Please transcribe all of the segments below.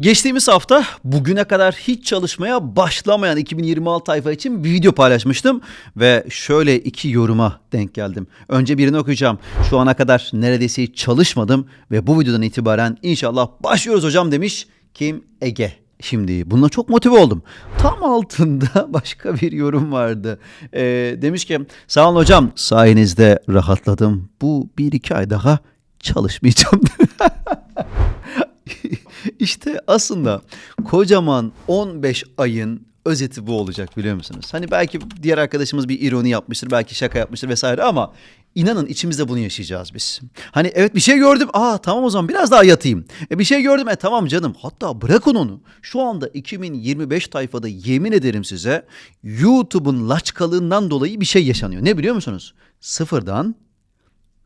Geçtiğimiz hafta bugüne kadar hiç çalışmaya başlamayan 2026 tayfa için bir video paylaşmıştım ve şöyle iki yoruma denk geldim. Önce birini okuyacağım. Şu ana kadar neredeyse hiç çalışmadım ve bu videodan itibaren inşallah başlıyoruz hocam demiş. Kim? Ege. Şimdi bununla çok motive oldum. Tam altında başka bir yorum vardı. Ee, demiş ki sağ olun hocam sayenizde rahatladım. Bu bir iki ay daha çalışmayacağım. İşte aslında kocaman 15 ayın özeti bu olacak biliyor musunuz? Hani belki diğer arkadaşımız bir ironi yapmıştır, belki şaka yapmıştır vesaire ama inanın içimizde bunu yaşayacağız biz. Hani evet bir şey gördüm, aa tamam o zaman biraz daha yatayım. E bir şey gördüm, e tamam canım. Hatta bırakın onu. Şu anda 2025 tayfada yemin ederim size YouTube'un laçkalığından dolayı bir şey yaşanıyor. Ne biliyor musunuz? Sıfırdan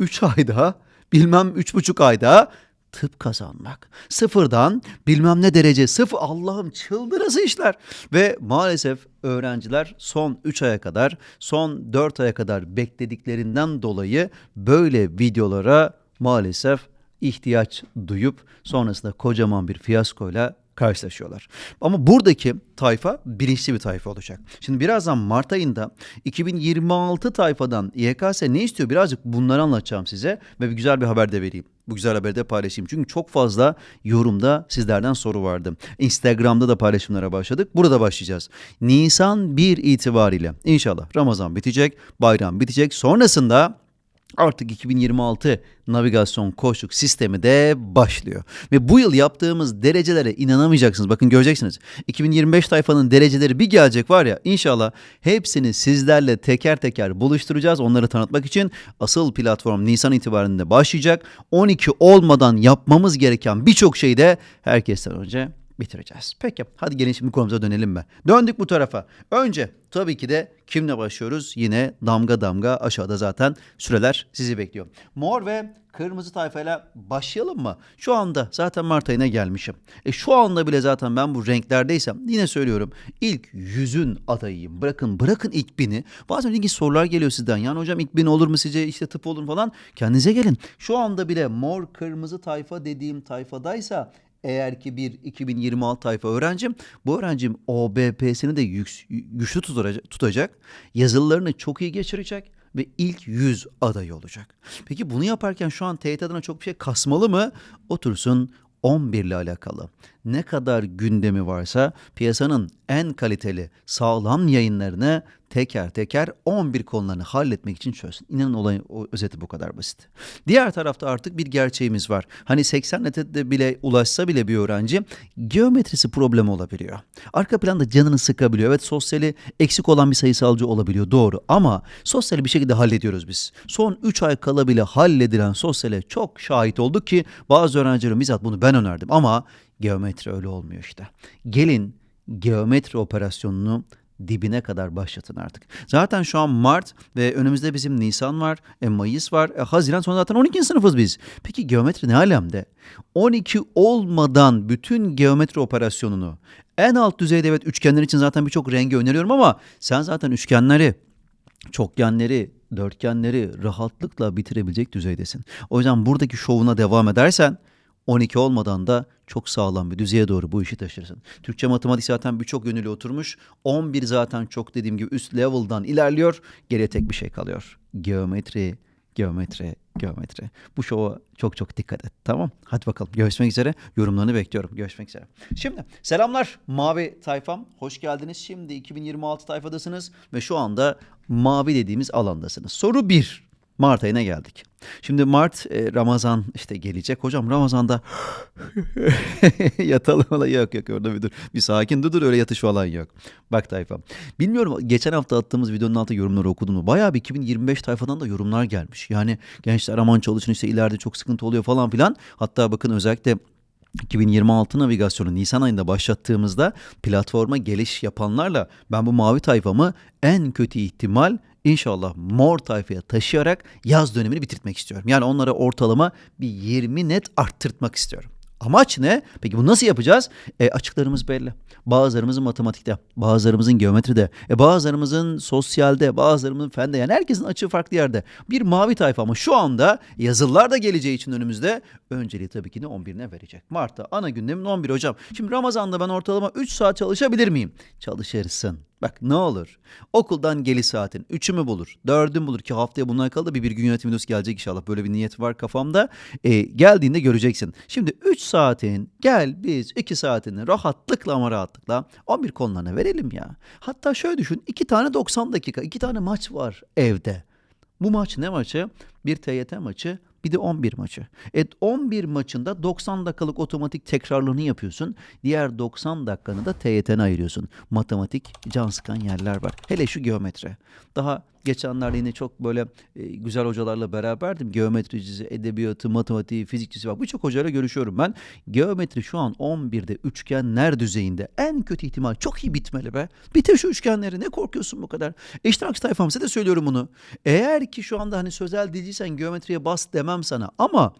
3 ayda bilmem 3,5 ayda tıp kazanmak. Sıfırdan bilmem ne derece sıfır Allah'ım çıldırası işler. Ve maalesef öğrenciler son 3 aya kadar son 4 aya kadar beklediklerinden dolayı böyle videolara maalesef ihtiyaç duyup sonrasında kocaman bir fiyaskoyla karşılaşıyorlar. Ama buradaki tayfa bilinçli bir tayfa olacak. Şimdi birazdan Mart ayında 2026 tayfadan YKS ne istiyor birazcık bunları anlatacağım size ve bir güzel bir haber de vereyim. Bu güzel haberi de paylaşayım. Çünkü çok fazla yorumda sizlerden soru vardı. Instagram'da da paylaşımlara başladık. Burada başlayacağız. Nisan 1 itibariyle inşallah Ramazan bitecek, bayram bitecek. Sonrasında artık 2026 navigasyon koşuk sistemi de başlıyor. Ve bu yıl yaptığımız derecelere inanamayacaksınız. Bakın göreceksiniz. 2025 tayfanın dereceleri bir gelecek var ya inşallah hepsini sizlerle teker teker buluşturacağız. Onları tanıtmak için asıl platform Nisan itibarında başlayacak. 12 olmadan yapmamız gereken birçok şeyi de herkesten önce bitireceğiz. Peki hadi gelin şimdi konumuza dönelim mi? Döndük bu tarafa. Önce tabii ki de kimle başlıyoruz? Yine damga damga aşağıda zaten süreler sizi bekliyor. Mor ve kırmızı tayfayla başlayalım mı? Şu anda zaten Mart ayına gelmişim. E şu anda bile zaten ben bu renklerdeysem yine söylüyorum ilk yüzün adayıyım. Bırakın bırakın ilk bini. Bazen ilginç sorular geliyor sizden. Yani hocam ilk bin olur mu sizce işte tıp olur mu falan. Kendinize gelin. Şu anda bile mor kırmızı tayfa dediğim tayfadaysa eğer ki bir 2026 tayfa öğrencim, bu öğrencim OBP'sini de yük, güçlü tutacak, yazılılarını çok iyi geçirecek ve ilk 100 adayı olacak. Peki bunu yaparken şu an TYT adına çok bir şey kasmalı mı? Otursun 11 ile alakalı. Ne kadar gündemi varsa piyasanın en kaliteli sağlam yayınlarını teker teker 11 konularını halletmek için çözsün. İnanın olayın o özeti bu kadar basit. Diğer tarafta artık bir gerçeğimiz var. Hani 80 nete bile ulaşsa bile bir öğrenci geometrisi problemi olabiliyor. Arka planda canını sıkabiliyor. Evet sosyali eksik olan bir sayısalcı olabiliyor doğru ama sosyali bir şekilde hallediyoruz biz. Son 3 ay kala bile halledilen sosyale çok şahit olduk ki bazı öğrencilerin bizzat bunu ben önerdim ama geometri öyle olmuyor işte. Gelin geometri operasyonunu dibine kadar başlatın artık. Zaten şu an Mart ve önümüzde bizim Nisan var, e, Mayıs var, e, Haziran sonra zaten 12. sınıfız biz. Peki geometri ne alemde? 12 olmadan bütün geometri operasyonunu en alt düzeyde evet üçgenler için zaten birçok rengi öneriyorum ama sen zaten üçgenleri, çokgenleri, dörtgenleri rahatlıkla bitirebilecek düzeydesin. O yüzden buradaki şovuna devam edersen 12 olmadan da çok sağlam bir düzeye doğru bu işi taşırsın. Türkçe matematik zaten birçok yönüyle oturmuş. 11 zaten çok dediğim gibi üst level'dan ilerliyor. Geriye tek bir şey kalıyor. Geometri, geometri, geometri. Bu şova çok çok dikkat et. Tamam. Hadi bakalım. Görüşmek üzere. Yorumlarını bekliyorum. Görüşmek üzere. Şimdi selamlar mavi tayfam. Hoş geldiniz. Şimdi 2026 tayfadasınız ve şu anda mavi dediğimiz alandasınız. Soru 1. Mart ayına geldik. Şimdi Mart e, Ramazan işte gelecek. Hocam Ramazan'da yatalım falan yok yok orada bir dur. Bir sakin dur dur öyle yatış falan yok. Bak tayfa. Bilmiyorum geçen hafta attığımız videonun altında yorumları okudun mu? Bayağı bir 2025 tayfadan da yorumlar gelmiş. Yani gençler aman çalışın işte ileride çok sıkıntı oluyor falan filan. Hatta bakın özellikle 2026 navigasyonu Nisan ayında başlattığımızda platforma geliş yapanlarla ben bu mavi tayfamı en kötü ihtimal inşallah mor tayfaya taşıyarak yaz dönemini bitirtmek istiyorum. Yani onlara ortalama bir 20 net arttırtmak istiyorum. Amaç ne? Peki bunu nasıl yapacağız? E, açıklarımız belli. Bazılarımızın matematikte, bazılarımızın geometride, e, bazılarımızın sosyalde, bazılarımızın fende. Yani herkesin açığı farklı yerde. Bir mavi tayfa ama şu anda yazılılar da geleceği için önümüzde önceliği tabii ki de 11'ine verecek. Mart'ta ana gündemin 11 hocam. Şimdi Ramazan'da ben ortalama 3 saat çalışabilir miyim? Çalışırsın. Bak ne olur. Okuldan geliş saatin 3'ü mü bulur? 4'ü mü bulur ki haftaya bunlar kaldı bir bir gün yönetim videosu gelecek inşallah. Böyle bir niyet var kafamda. E, geldiğinde göreceksin. Şimdi 3 saatin gel biz 2 saatini rahatlıkla ama rahatlıkla 11 konularına verelim ya. Hatta şöyle düşün 2 tane 90 dakika 2 tane maç var evde. Bu maç ne maçı? Bir TYT maçı, bir de 11 maçı. Et 11 maçında 90 dakikalık otomatik tekrarlarını yapıyorsun. Diğer 90 dakikanı da TYT'ne ayırıyorsun. Matematik can sıkan yerler var. Hele şu geometri. Daha geçenlerde yine çok böyle e, güzel hocalarla beraberdim. Geometricisi, edebiyatı, matematiği, fizikçisi bak birçok hocayla görüşüyorum ben. Geometri şu an 11'de üçgenler düzeyinde. En kötü ihtimal çok iyi bitmeli be. Bitir şu üçgenleri ne korkuyorsun bu kadar? İşte aksi tayfam size de söylüyorum bunu. Eğer ki şu anda hani sözel diziysen geometriye bas demem sana ama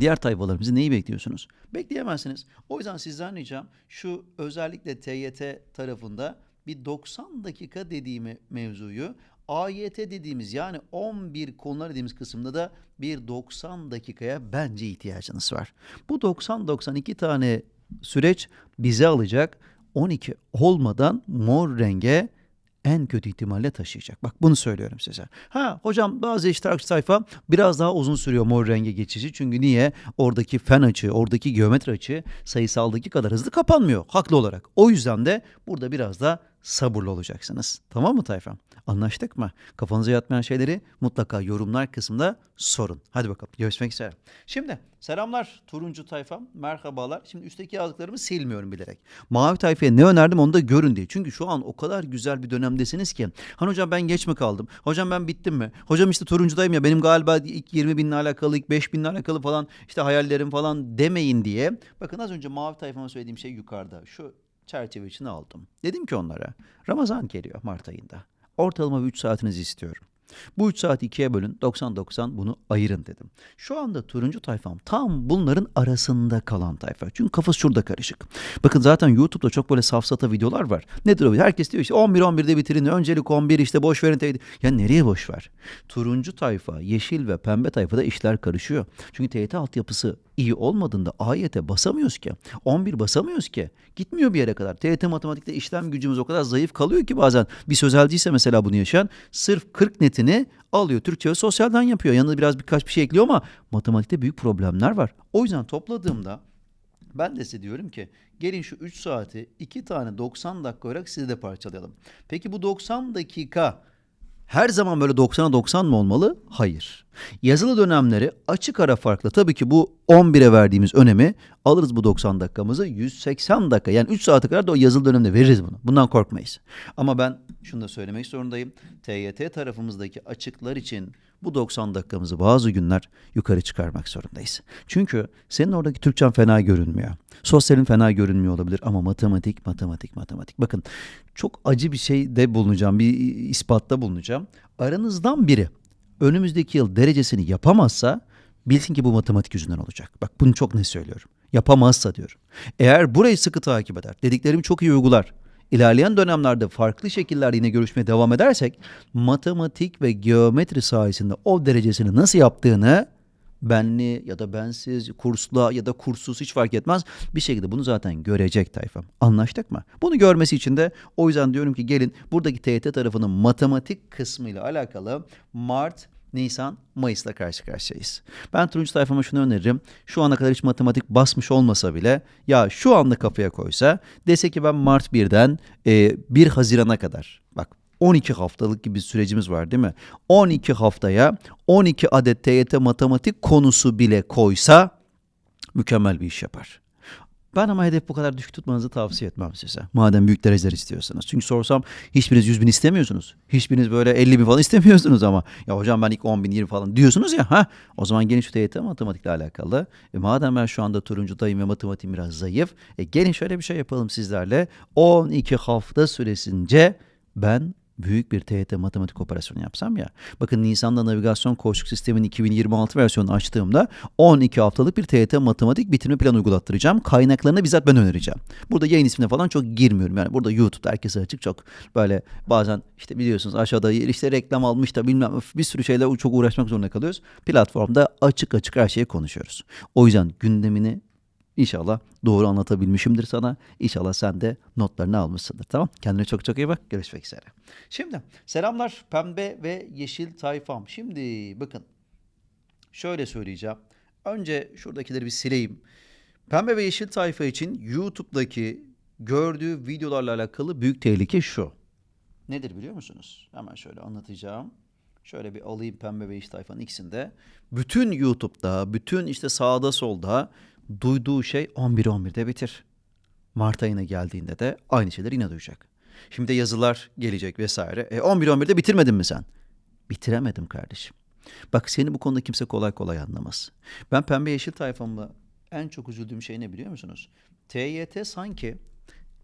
Diğer tayfalarımızı neyi bekliyorsunuz? Bekleyemezsiniz. O yüzden sizden ricam şu özellikle TYT tarafında bir 90 dakika dediğimi mevzuyu AYT dediğimiz yani 11 konular dediğimiz kısımda da bir 90 dakikaya bence ihtiyacınız var. Bu 90-92 tane süreç bize alacak 12 olmadan mor renge en kötü ihtimalle taşıyacak. Bak bunu söylüyorum size. Ha hocam bazı iştirakçı sayfa biraz daha uzun sürüyor mor renge geçişi. Çünkü niye? Oradaki fen açığı, oradaki geometri açığı sayısaldaki kadar hızlı kapanmıyor haklı olarak. O yüzden de burada biraz da sabırlı olacaksınız. Tamam mı tayfam? Anlaştık mı? Kafanıza yatmayan şeyleri mutlaka yorumlar kısmında sorun. Hadi bakalım görüşmek üzere. Şimdi selamlar turuncu tayfam. Merhabalar. Şimdi üstteki yazdıklarımı silmiyorum bilerek. Mavi tayfaya ne önerdim onu da görün diye. Çünkü şu an o kadar güzel bir dönemdesiniz ki. Hani hocam ben geç mi kaldım? Hocam ben bittim mi? Hocam işte turuncudayım ya benim galiba ilk 20 binle alakalı ilk 5 binle alakalı falan işte hayallerim falan demeyin diye. Bakın az önce mavi tayfama söylediğim şey yukarıda. Şu çerçeve içine aldım. Dedim ki onlara Ramazan geliyor Mart ayında. Ortalama bir 3 saatinizi istiyorum. Bu 3 saati ikiye bölün 90-90 bunu ayırın dedim. Şu anda turuncu tayfam tam bunların arasında kalan tayfa. Çünkü kafası şurada karışık. Bakın zaten YouTube'da çok böyle safsata videolar var. Nedir o? Herkes diyor işte 11-11'de bitirin. Öncelik 11 işte boş verin. TYT. Ya nereye boş ver? Turuncu tayfa, yeşil ve pembe tayfada işler karışıyor. Çünkü TYT altyapısı iyi olmadığında AYT basamıyoruz ki. 11 basamıyoruz ki. Gitmiyor bir yere kadar. TYT matematikte işlem gücümüz o kadar zayıf kalıyor ki bazen. Bir sözelciyse mesela bunu yaşayan sırf 40 netini alıyor. Türkçe ve sosyalden yapıyor. Yanına biraz birkaç bir şey ekliyor ama matematikte büyük problemler var. O yüzden topladığımda ben de size diyorum ki gelin şu 3 saati 2 tane 90 dakika olarak sizi de parçalayalım. Peki bu 90 dakika her zaman böyle 90'a 90 mı olmalı? Hayır. Yazılı dönemleri açık ara farklı. Tabii ki bu 11'e verdiğimiz önemi alırız bu 90 dakikamızı 180 dakika. Yani 3 saate kadar da o yazılı dönemde veririz bunu. Bundan korkmayız. Ama ben şunu da söylemek zorundayım. TYT tarafımızdaki açıklar için bu 90 dakikamızı bazı günler yukarı çıkarmak zorundayız. Çünkü senin oradaki Türkçen fena görünmüyor. Sosyalin fena görünmüyor olabilir ama matematik, matematik, matematik. Bakın çok acı bir şey de bulunacağım, bir ispatta bulunacağım. Aranızdan biri önümüzdeki yıl derecesini yapamazsa bilsin ki bu matematik yüzünden olacak. Bak bunu çok ne söylüyorum. Yapamazsa diyorum. Eğer burayı sıkı takip eder, dediklerimi çok iyi uygular, ilerleyen dönemlerde farklı şekillerde yine görüşmeye devam edersek matematik ve geometri sayesinde o derecesini nasıl yaptığını benli ya da bensiz, kursla ya da kurssuz hiç fark etmez. Bir şekilde bunu zaten görecek tayfam. Anlaştık mı? Bunu görmesi için de o yüzden diyorum ki gelin buradaki TYT tarafının matematik kısmıyla alakalı Mart, Nisan, Mayıs'la karşı karşıyayız. Ben turuncu tayfama şunu öneririm. Şu ana kadar hiç matematik basmış olmasa bile ya şu anda kafaya koysa dese ki ben Mart 1'den e, 1 Haziran'a kadar bak 12 haftalık gibi bir sürecimiz var değil mi? 12 haftaya 12 adet TYT matematik konusu bile koysa mükemmel bir iş yapar. Ben ama hedef bu kadar düşük tutmanızı tavsiye etmem size. Madem büyük dereceler istiyorsanız. Çünkü sorsam hiçbiriniz 100 bin istemiyorsunuz. Hiçbiriniz böyle 50 bin falan istemiyorsunuz ama. Ya hocam ben ilk 10 bin 20 falan diyorsunuz ya. ha O zaman gelin şu TYT matematikle alakalı. E, madem ben şu anda turuncudayım ve matematiğim biraz zayıf. E, gelin şöyle bir şey yapalım sizlerle. 12 hafta süresince ben büyük bir TYT matematik operasyonu yapsam ya. Bakın Nisan'da navigasyon koçluk sistemin 2026 versiyonunu açtığımda 12 haftalık bir TYT matematik bitirme planı uygulattıracağım. Kaynaklarını bizzat ben önereceğim. Burada yayın ismine falan çok girmiyorum. Yani burada YouTube'da herkese açık çok böyle bazen işte biliyorsunuz aşağıda işte reklam almış da bilmem bir sürü şeyle çok uğraşmak zorunda kalıyoruz. Platformda açık açık her şeyi konuşuyoruz. O yüzden gündemini İnşallah doğru anlatabilmişimdir sana. İnşallah sen de notlarını almışsındır. Tamam. Kendine çok çok iyi bak. Görüşmek üzere. Şimdi selamlar pembe ve yeşil tayfam. Şimdi bakın şöyle söyleyeceğim. Önce şuradakileri bir sileyim. Pembe ve yeşil tayfa için YouTube'daki gördüğü videolarla alakalı büyük tehlike şu. Nedir biliyor musunuz? Hemen şöyle anlatacağım. Şöyle bir alayım pembe ve yeşil tayfanın ikisinde. Bütün YouTube'da, bütün işte sağda solda duyduğu şey 11-11'de bitir. Mart ayına geldiğinde de aynı şeyler yine duyacak. Şimdi de yazılar gelecek vesaire. E 11-11'de bitirmedin mi sen? Bitiremedim kardeşim. Bak seni bu konuda kimse kolay kolay anlamaz. Ben pembe yeşil tayfamla en çok üzüldüğüm şey ne biliyor musunuz? TYT sanki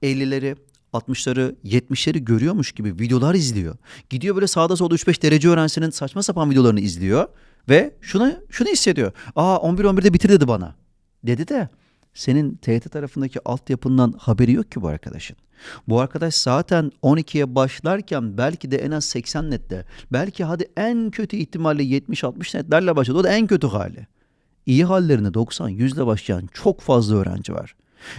50'leri 60'ları 70'leri görüyormuş gibi videolar izliyor. Gidiyor böyle sağda solda 3-5 derece öğrencisinin saçma sapan videolarını izliyor ve şunu şunu hissediyor. Aa 11-11'de bitir dedi bana. Dedi de senin TYT tarafındaki altyapından haberi yok ki bu arkadaşın. Bu arkadaş zaten 12'ye başlarken belki de en az 80 nette, belki hadi en kötü ihtimalle 70-60 netlerle başladı. O da en kötü hali. İyi hallerine 90-100 ile başlayan çok fazla öğrenci var.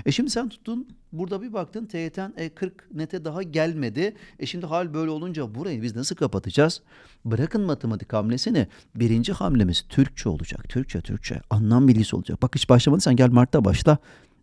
E şimdi sen tuttun burada bir baktın TYT'n e, 40 nete daha gelmedi. E şimdi hal böyle olunca burayı biz nasıl kapatacağız? Bırakın matematik hamlesini. Birinci hamlemiz Türkçe olacak. Türkçe, Türkçe. Anlam bilgisi olacak. Bak hiç başlamadıysan gel Mart'ta başla.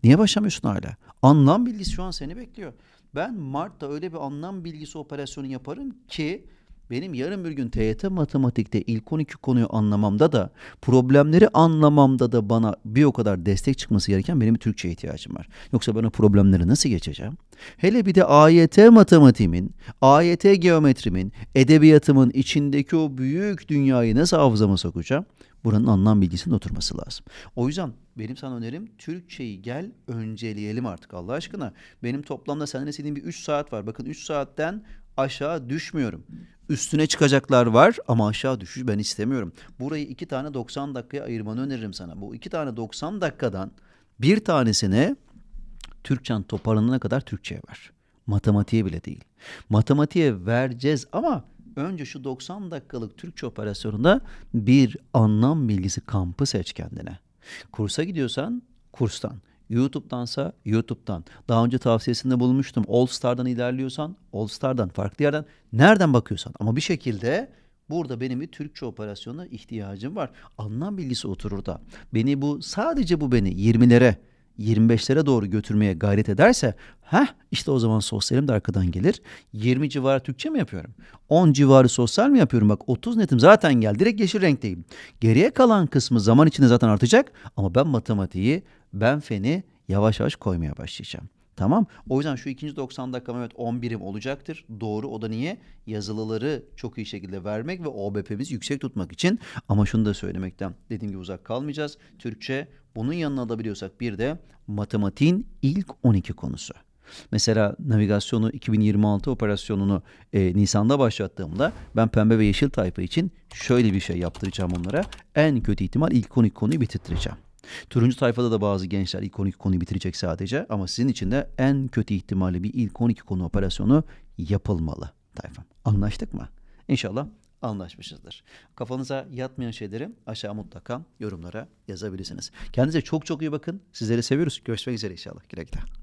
Niye başlamıyorsun hala? Anlam bilgisi şu an seni bekliyor. Ben Mart'ta öyle bir anlam bilgisi operasyonu yaparım ki benim yarın bir gün TYT matematikte ilk 12 konuyu anlamamda da problemleri anlamamda da bana bir o kadar destek çıkması gereken benim bir Türkçe ihtiyacım var. Yoksa ben o problemleri nasıl geçeceğim? Hele bir de AYT matematiğimin, AYT geometrimin, edebiyatımın içindeki o büyük dünyayı nasıl hafızama sokacağım? Buranın anlam bilgisinin oturması lazım. O yüzden benim sana önerim Türkçeyi gel önceleyelim artık Allah aşkına. Benim toplamda senden istediğim bir 3 saat var. Bakın 3 saatten aşağı düşmüyorum. Üstüne çıkacaklar var ama aşağı düşüş ben istemiyorum. Burayı iki tane 90 dakikaya ayırmanı öneririm sana. Bu iki tane 90 dakikadan bir tanesine Türkçen toparlanana kadar Türkçe'ye ver. Matematiğe bile değil. Matematiğe vereceğiz ama önce şu 90 dakikalık Türkçe operasyonunda bir anlam bilgisi kampı seç kendine. Kursa gidiyorsan kurstan. YouTube'dansa YouTube'dan. Daha önce tavsiyesinde bulmuştum. All Star'dan ilerliyorsan All Star'dan, farklı yerden, nereden bakıyorsan. Ama bir şekilde burada benim bir Türkçe operasyonuna ihtiyacım var. Anlam bilgisi oturur da. Beni bu, sadece bu beni 20'lere, 25'lere doğru götürmeye gayret ederse heh işte o zaman sosyalim de arkadan gelir. 20 civarı Türkçe mi yapıyorum? 10 civarı sosyal mi yapıyorum? Bak 30 netim zaten gel. Direkt yeşil renkteyim. Geriye kalan kısmı zaman içinde zaten artacak ama ben matematiği, ben feni yavaş yavaş koymaya başlayacağım. Tamam. O yüzden şu ikinci 90 dakika evet 10 birim olacaktır. Doğru. O da niye? Yazılıları çok iyi şekilde vermek ve OBP'mizi yüksek tutmak için. Ama şunu da söylemekten dediğim gibi uzak kalmayacağız. Türkçe bunun yanına alabiliyorsak bir de matematiğin ilk 12 konusu. Mesela navigasyonu 2026 operasyonunu e, Nisan'da başlattığımda ben pembe ve yeşil tayfa için şöyle bir şey yaptıracağım onlara. En kötü ihtimal ilk 12 konuyu bitirttireceğim. Turuncu tayfada da bazı gençler ilk 12 konuyu bitirecek sadece ama sizin için de en kötü ihtimalle bir ilk 12 konu operasyonu yapılmalı tayfam. Anlaştık mı? İnşallah anlaşmışızdır. Kafanıza yatmayan şeyleri aşağı mutlaka yorumlara yazabilirsiniz. Kendinize çok çok iyi bakın. Sizleri seviyoruz. Görüşmek üzere inşallah. Güle güle.